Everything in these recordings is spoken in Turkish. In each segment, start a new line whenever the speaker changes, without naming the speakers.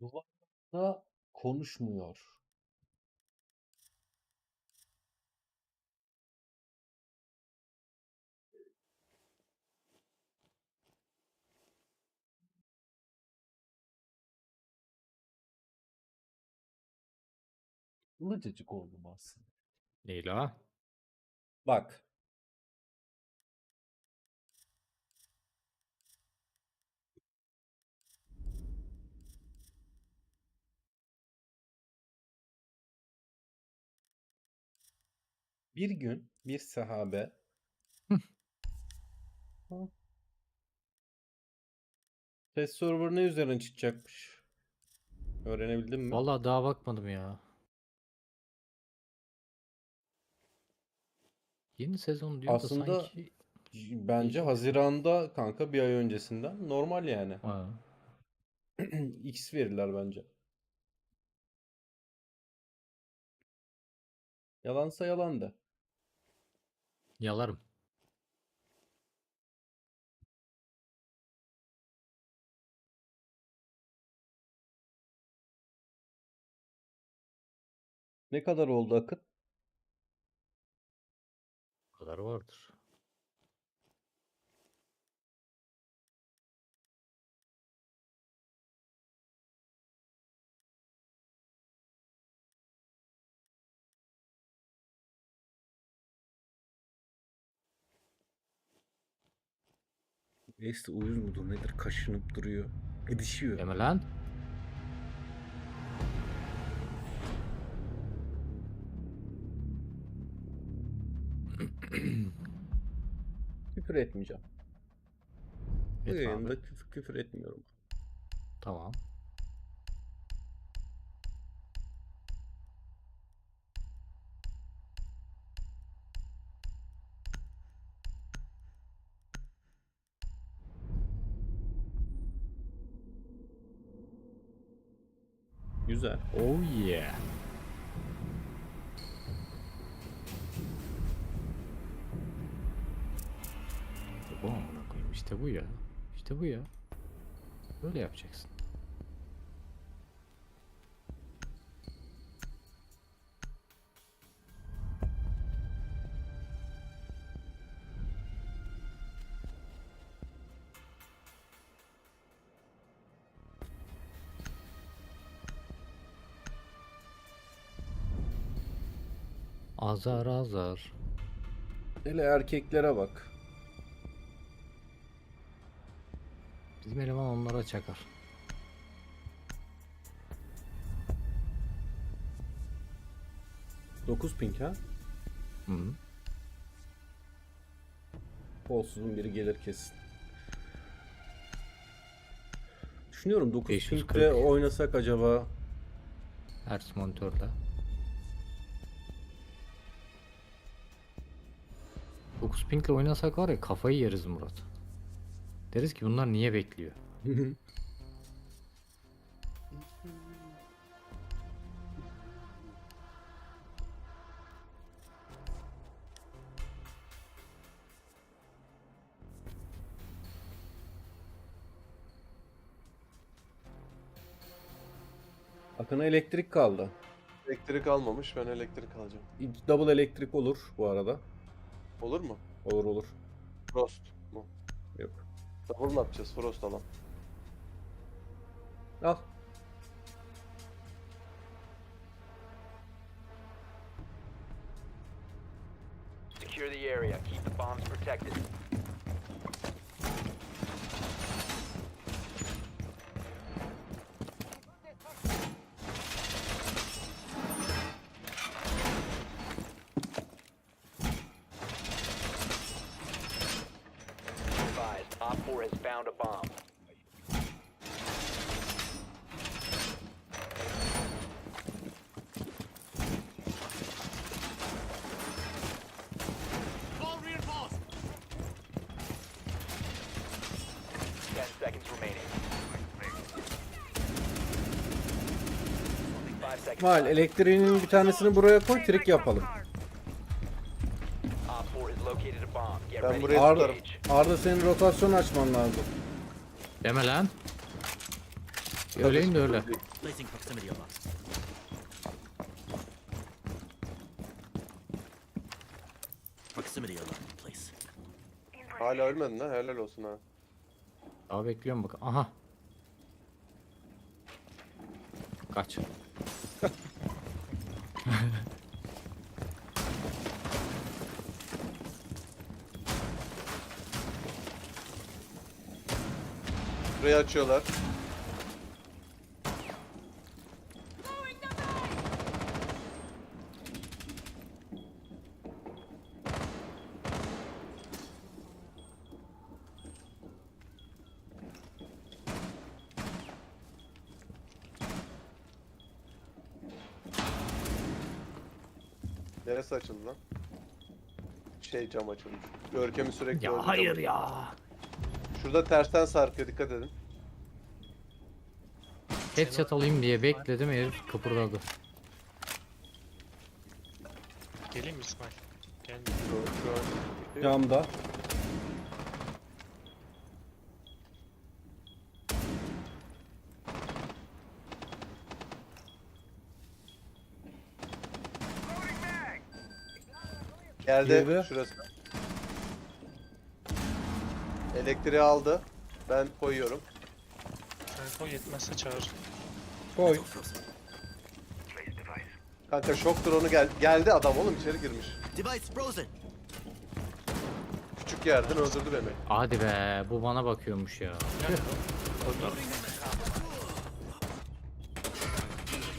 Duvarda konuşmuyor. Ilıcacık oldum aslında.
Leyla.
Bak. Bir gün bir sahabe. Test server ne üzerine çıkacakmış? Öğrenebildin mi?
Vallahi daha bakmadım ya. Yeni sezon diyor
Aslında
da sanki
Bence Haziran'da kanka bir ay öncesinden normal yani.
ha,
X verirler bence. Yalansa yalan da.
Yalarım.
Ne kadar oldu Akın?
Bu kadar vardır.
Neyse uyuz mudur nedir kaşınıp duruyor. Edişiyor.
Deme lan.
Küfür etmeyeceğim. Bu
Et
yayında
abi.
küfür, küfür etmiyorum.
Tamam.
Güzel.
Oh yeah. İşte bu amına koyayım. İşte bu ya. İşte bu ya. Böyle yapacaksın. Azar azar.
Hele erkeklere bak.
Bizim eleman onlara çakar.
Dokuz pink ha?
Hı -hı.
Kolsuzun biri gelir kesin. Düşünüyorum 9
540.
pinkte oynasak acaba
Hertz monitörle. 9 pinkle oynasak var ya kafayı yeriz Murat. Deriz ki bunlar niye bekliyor?
Akın'a elektrik kaldı.
Elektrik almamış. Ben elektrik alacağım.
Double elektrik olur bu arada.
Olur mu?
Olur olur.
Frost mu?
Yok.
Double mı yapacağız? Frost alalım.
Al.
4 has found a bomb. Ten seconds remaining. Five seconds.
İsmail
left.
elektriğinin bir tanesini buraya koy trik yapalım.
Op 4 has located a bomb. Get
Ben
ready
buraya
engage.
Arda senin rotasyon açman lazım.
Deme lan. Söyleyeyim de öyle.
Placing proximity alarm. Proximity alarm in place.
Hala ölmedin ha helal olsun ha.
Daha bekliyorum bak. Aha. Kaç.
Burayı açıyorlar. Neresi açıldı lan? Şey cam açılmış. Görkem'i sürekli
Ya
cam-
hayır ya.
Şurada tersten sarkıyor dikkat edin.
Headshot alayım diye bekledim herif kıpırdadı.
Geleyim mi İsmail? Gel.
Şu, şu an
Camda.
Geldi şurası. Elektriği aldı. Ben koyuyorum.
Telefon yetmezse çağır.
Koy.
Kanka şok drone'u gel geldi adam oğlum içeri girmiş.
Device frozen.
Küçük yerden öldürdü beni.
Hadi be bu bana bakıyormuş ya.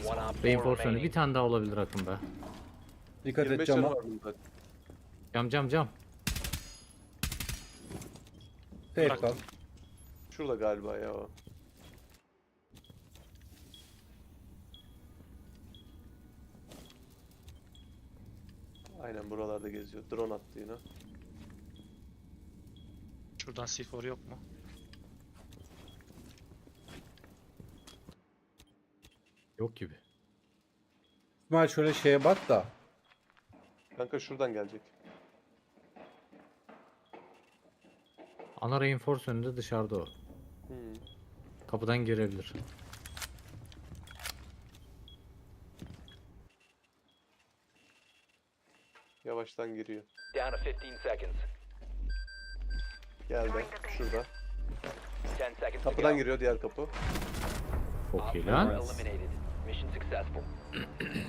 Four
Reinforcement'ı bir tane daha olabilir akım be.
Dikkat et
25
cama.
canı var bunda.
Cam cam cam.
Tek
Bırak.
kal.
Şurada galiba ya o. Aynen buralarda geziyor. Drone attı yine.
Şuradan C4 yok mu?
Yok gibi.
İsmail şöyle şeye bak da.
Kanka şuradan gelecek.
Ana reinforce önünde dışarıda o.
Hmm.
Kapıdan girebilir.
Yavaştan giriyor.
Down to 15 seconds.
Geldi. Şurada.
10 seconds to
Kapıdan
go.
giriyor diğer kapı.
Çok iyi lan.
eliminated. Mission successful.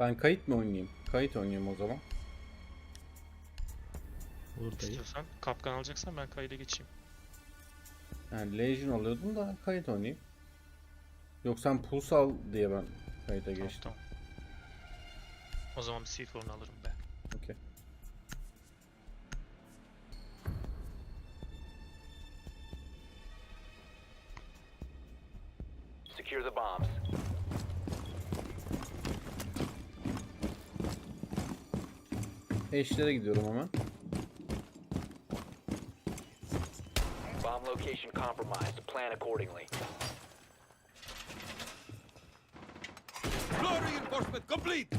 Ben kayıt mı oynayayım? Kayıt oynayayım o zaman.
İstiyorsan kapkan alacaksan ben kayda geçeyim.
Yani Legion alıyordum da kayıt oynayayım. Yok sen Pulse al diye ben kayıta
Tamam,
geçtim.
tamam. O zaman bir C4'unu alırım ben.
Okey. Eşlere gidiyorum hemen.
Bomb location compromised. Plan accordingly.
Reinforcement complete!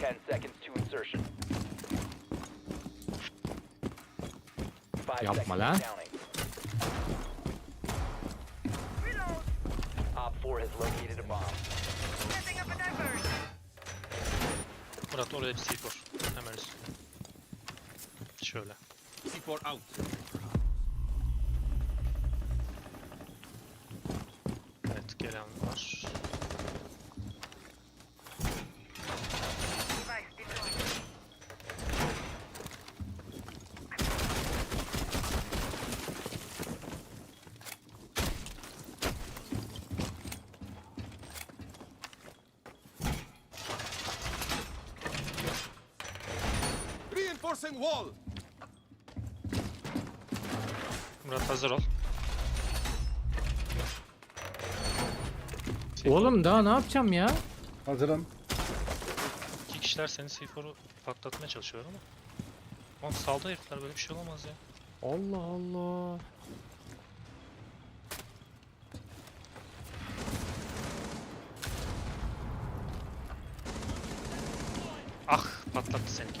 Ten seconds to insertion. Five
Yapma
seconds
lan.
counting. Op 4 has located a bomb.
Murat oraya bir C4. Hemen üstüne. Şöyle.
C4 out.
Evet gelen var.
Reinforcing wall!
Murat hazır ol.
Oğlum daha ne yapacağım ya?
Hazırım.
İki kişiler senin C4'u patlatmaya çalışıyor ama. Oğlum saldı herifler böyle bir şey olamaz ya.
Allah Allah.
Ah patlattı seninki.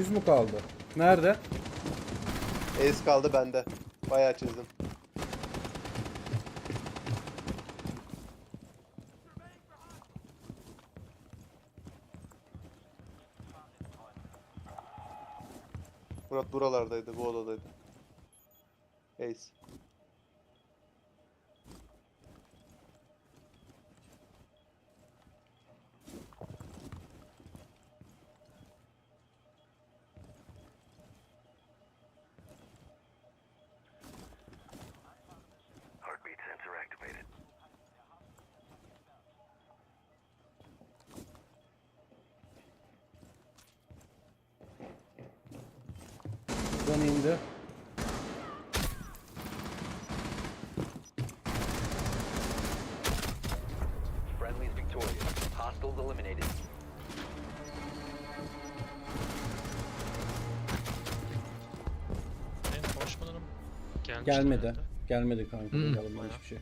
100 mu kaldı? Nerede?
Ez kaldı bende. Bayağı çizdim. Murat buralardaydı, bu odadaydı. Ace.
Gelmiş.
Gelmedi. Gelmedi kanka. Gelmedi
Bayağı.
hiçbir şey.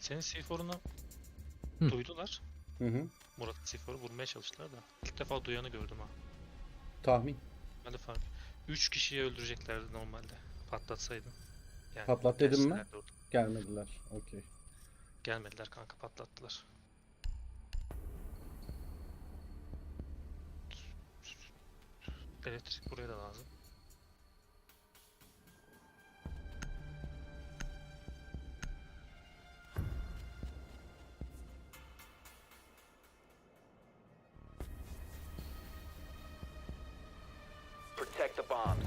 Senin C4'unu
Hı.
duydular.
Hı hı.
Murat'ın C4'u vurmaya çalıştılar da. İlk defa duyanı gördüm ha.
Tahmin.
Ben de fark. 3 kişiyi öldüreceklerdi normalde. Patlatsaydın. Yani
Patlat dedim mi?
orada.
Gelmediler. Okey.
Gelmediler kanka patlattılar. Elektrik buraya da lazım.
Bombs.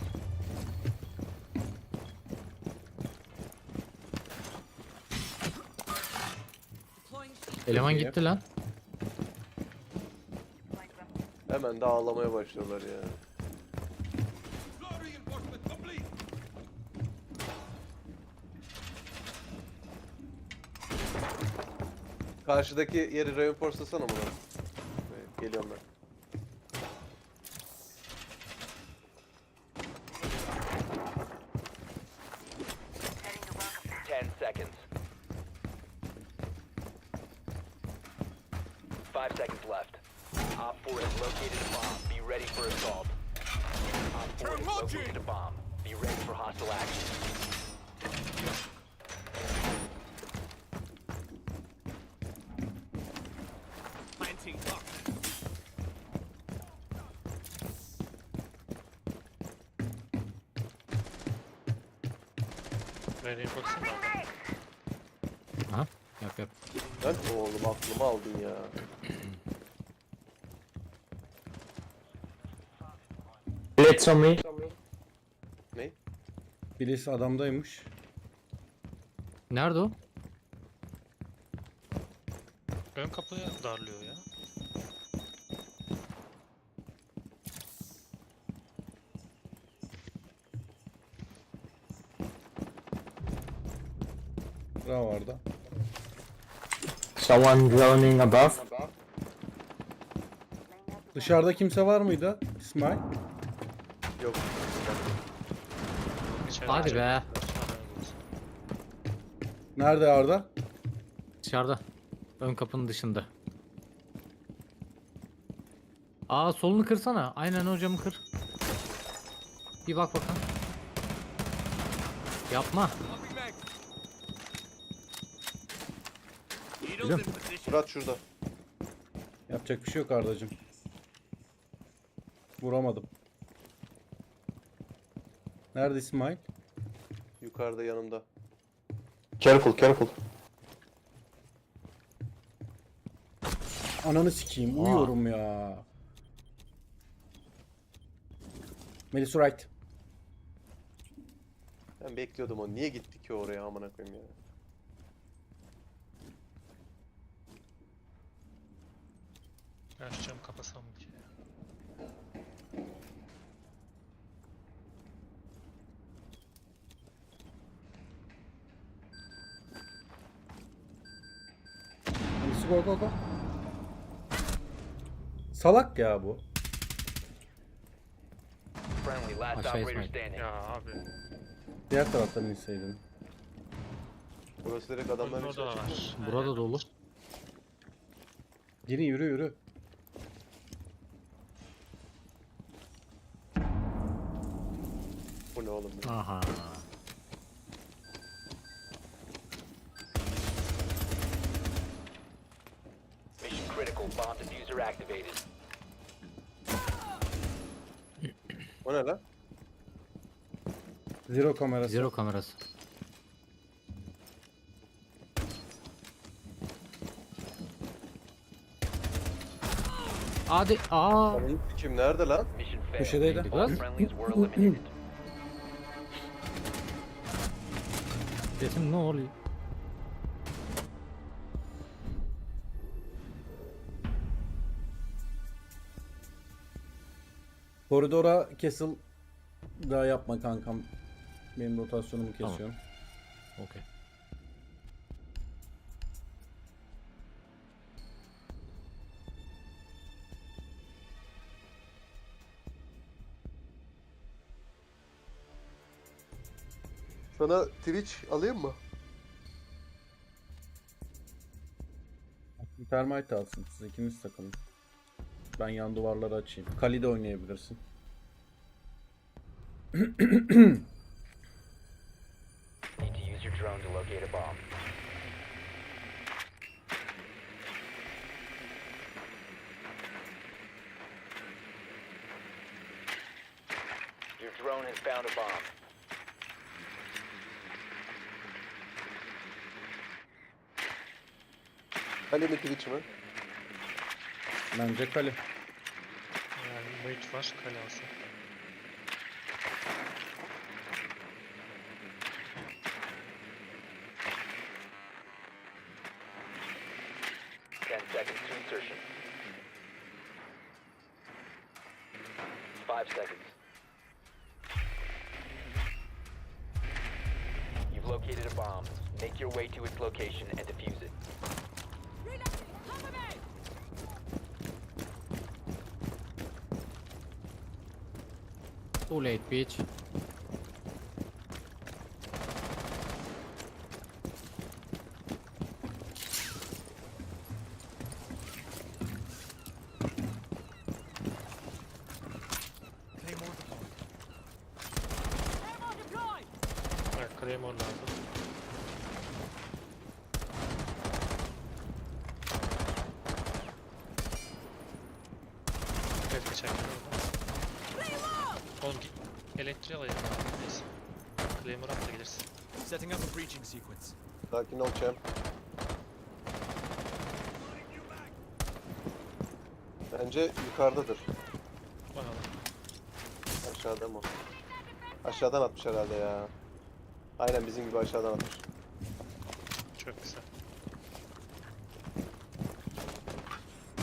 Eleman gitti lan.
Hemen de ağlamaya başlıyorlar ya. Karşıdaki yeri reinforcelasana Murat. Evet, Geliyorum ben.
Ten seconds. Five seconds left. Op 4 has located a bomb. Be ready for assault. Op 4 has located a bomb. Be ready for hostile action.
Planting lock.
Reinforce'ın da aldım.
Aha. Yap yap.
Lan oğlum aklımı aldın ya.
Let's on me.
Ne?
Birisi adamdaymış.
Nerede o?
Ön kapıya darlıyor ya.
Bravo Arda.
Someone droning above.
Dışarıda kimse var mıydı? İsmail?
Yok.
Hadi be.
Nerede Arda?
Dışarıda. Ön kapının dışında. Aa solunu kırsana. Aynen hocamı kır. Bir bak bakalım. Yapma. Biliyorum.
Murat şurada.
Yapacak bir şey yok Ardacığım. Vuramadım. Nerede İsmail?
Yukarıda yanımda.
Careful, careful.
Ananı sikeyim. Uyuyorum ya. Melis right.
Ben bekliyordum onu. Niye gitti ki oraya amına koyayım ya.
Şu camı kapasam mı ki?
Melis go go go. Salak ya bu.
Friendly, last
Aşağı
operator
İsmail.
standing.
Ya abi.
Diğer taraftan inseydin.
Burası direkt adamların
Orada da
içine çıktı.
var.
Burada dolu.
Girin yürü yürü.
Aha.
Mission critical. Bomb diffuser activated.
O ne lan?
Zero kamerası.
Zero kamerası. Hadi. Aa.
Kim nerede lan?
Mission failed.
Köşedeydi.
All friendlies were eliminated.
Dedim ne oluyor?
Koridora kesil daha yapma kankam. Benim rotasyonumu kesiyorum.
Okey.
Sana Twitch alayım mı?
Termite alsın. Siz ikiniz takılın. Ben yan duvarları açayım. Kali de oynayabilirsin.
Need to use your drone to locate a bomb. Your drone has found a bomb.
Kale mi Twitch mi?
Bence kale.
Yani wait var. Kale alsın.
Ten seconds to insertion. Five seconds. You've located a bomb. Make your way to its location and defuse it.
Too late bitch.
Bence yukarıdadır.
Bakalım.
Aşağıda mı? Aşağıdan atmış herhalde ya. Aynen bizim gibi aşağıdan atmış.
Çok güzel.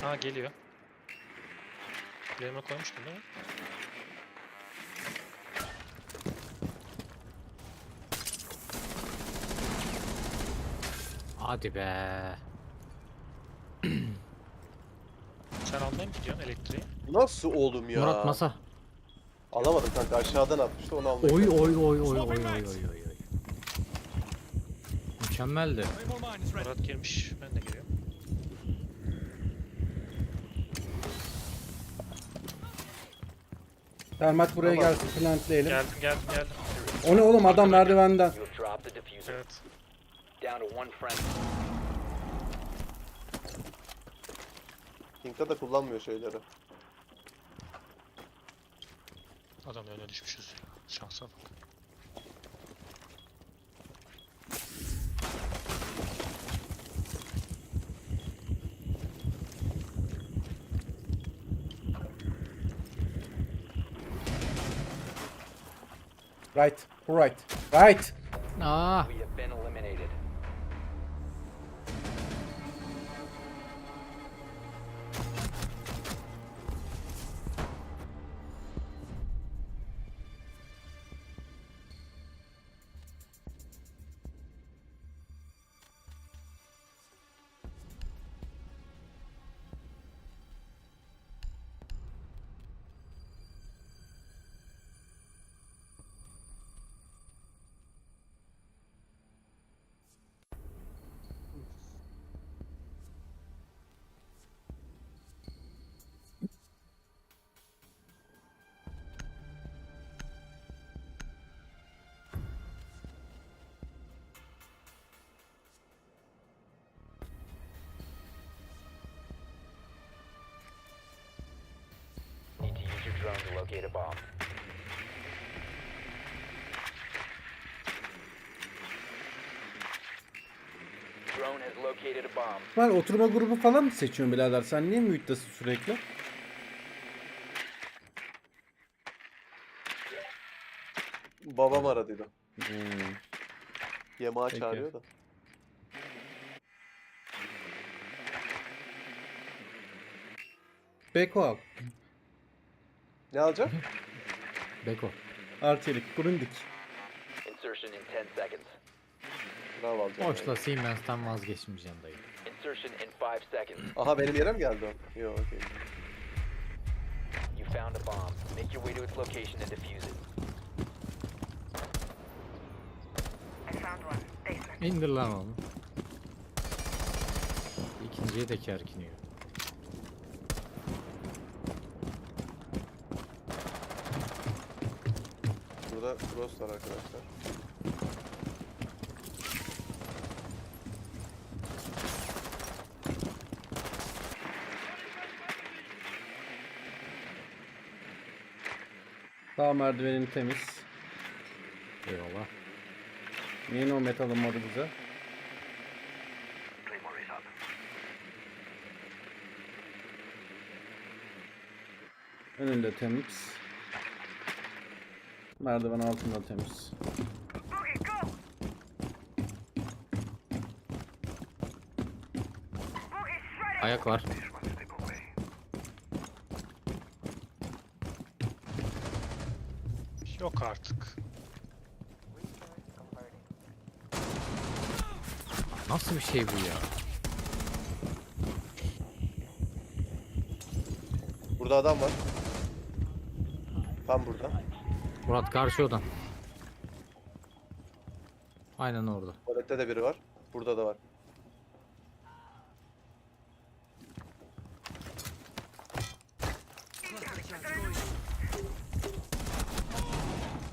Ha geliyor. Claymore koymuştun değil mi?
Hadi be.
Sen almaya mı gidiyorsun elektriği?
Nasıl oğlum ya?
Murat masa.
Alamadım kanka aşağıdan atmıştı onu aldım.
Oy oy oy oy oy oy oy oy. Mükemmeldi.
Murat girmiş. Ben de giriyorum.
Dermat buraya
Tamam.
gelsin plantleyelim.
Geldim geldim geldim.
O ne oğlum adam merdivenden.
You.
Evet.
Pink'te de kullanmıyor şeyleri.
Adam öne düşmüşüz. Şansa bak.
Right. Right. Right.
Ah!
Locate a bomb. Drone has located a bomb.
Ben oturma grubu falan mı seçiyorsun birader? Sen niye mute'dasın sürekli?
Babam aradıydı.
Hmm.
Yemeğe
Peki.
çağırıyor da.
Beko al.
Ne alacak?
Beko.
Arçelik. Grundik.
Insertion in 10 seconds.
Bravo alacak.
Boşla Siemens'ten vazgeçmeyeceğim dayı.
Insertion in 5 seconds.
Aha benim yere mi geldi o? Yok okey.
You found a bomb. Make your way to its location and defuse it.
İndir lan onu. İkinciye de kerkiniyor.
Burada cross var arkadaşlar.
Sağ merdivenin temiz.
Eyvallah.
Niye no met alınmadı bize? Önünde temiz. Merdiven altında temiz.
Ayak var.
Yok artık.
Nasıl bir şey bu ya?
Burada adam var. Tam burada.
Murat karşı odan. Aynen orada.
Tuvalette de biri var. Burada da var.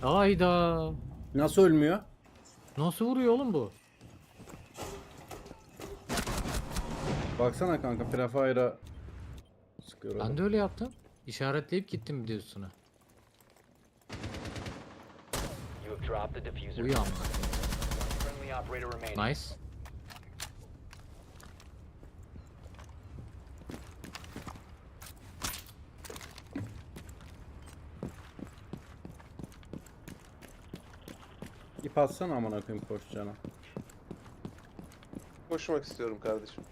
Ayda.
Nasıl ölmüyor?
Nasıl vuruyor oğlum bu?
Baksana kanka Prefire'a sıkıyor adam.
Ben de öyle yaptım. İşaretleyip gittim bir
dropped the diffuser.
Uyan.
Friendly operator remaining.
Nice.
İp atsana amına koyayım koşacağına.
Koşmak istiyorum kardeşim.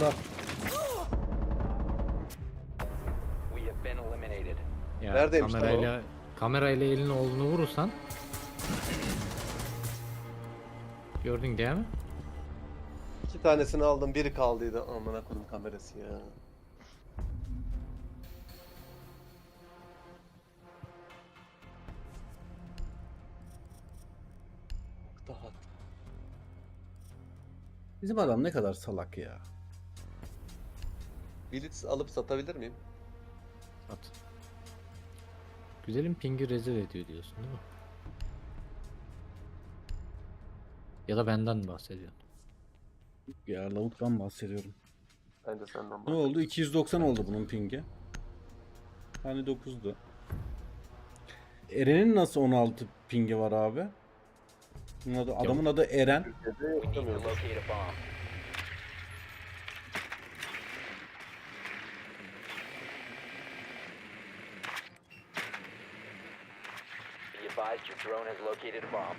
Kolunda.
We have been eliminated.
Ya
Neredeymiş lan
kamerayla kamerayla elin oğlunu vurursan Gördün değil mi?
İki tanesini aldım. Biri kaldıydı. Amına koydum kamerası ya.
Bizim adam ne kadar salak ya.
Blitz alıp satabilir miyim?
At. Güzelim pingi rezil ediyor diyorsun değil mi? Ya da benden bahsediyorsun.
Ya lavuktan bahsediyorum.
Bence senden
Ne oldu? 290 oldu bunun pingi. Hani 9'du. Eren'in nasıl 16 pingi var abi? Bunun adı, adamın adı Eren.
A bomb. Located a bomb.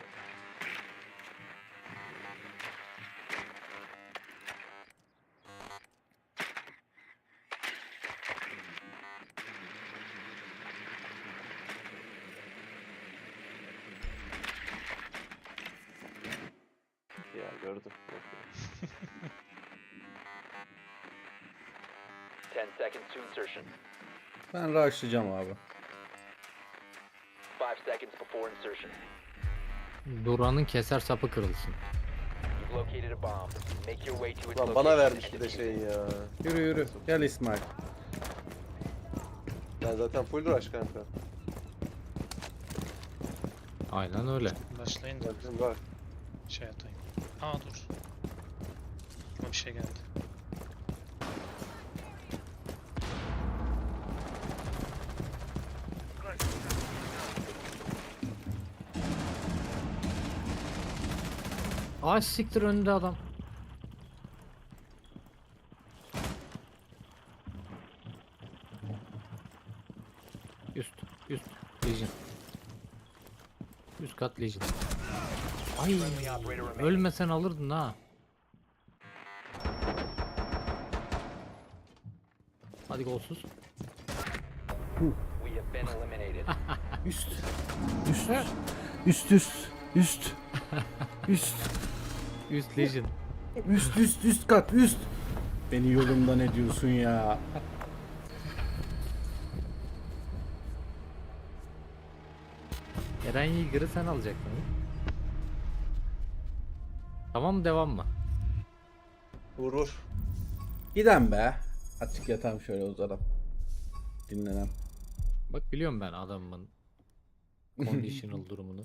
Ya gördüm.
10 seconds to insertion.
Ben rushlayacağım abi.
5 seconds before insertion.
Duran'ın keser sapı kırılsın.
Lan bana vermiş bir de şey ya.
Yürü yürü. Gel İsmail.
Ben zaten full rush kanka.
Aynen öyle.
Başlayın da
var.
şey atayım. Aa dur. Aklıma bir şey geldi.
Ay siktir önünde adam. Üst, üst, Legion. Üst kat Legion. Ay, ölmesen alırdın ha. Hadi golsuz.
Üst. Üst. Üst üst. Üst. Üst.
Üst Legion.
Üst üst üst kat üst. Beni yolumdan ediyorsun ya.
Eren Yeager'ı sen alacaktın. Tamam mı devam mı?
Vur vur.
Giden be. Açık yatağım şöyle uzadım. Dinlenem.
Bak biliyorum ben adamın conditional durumunu.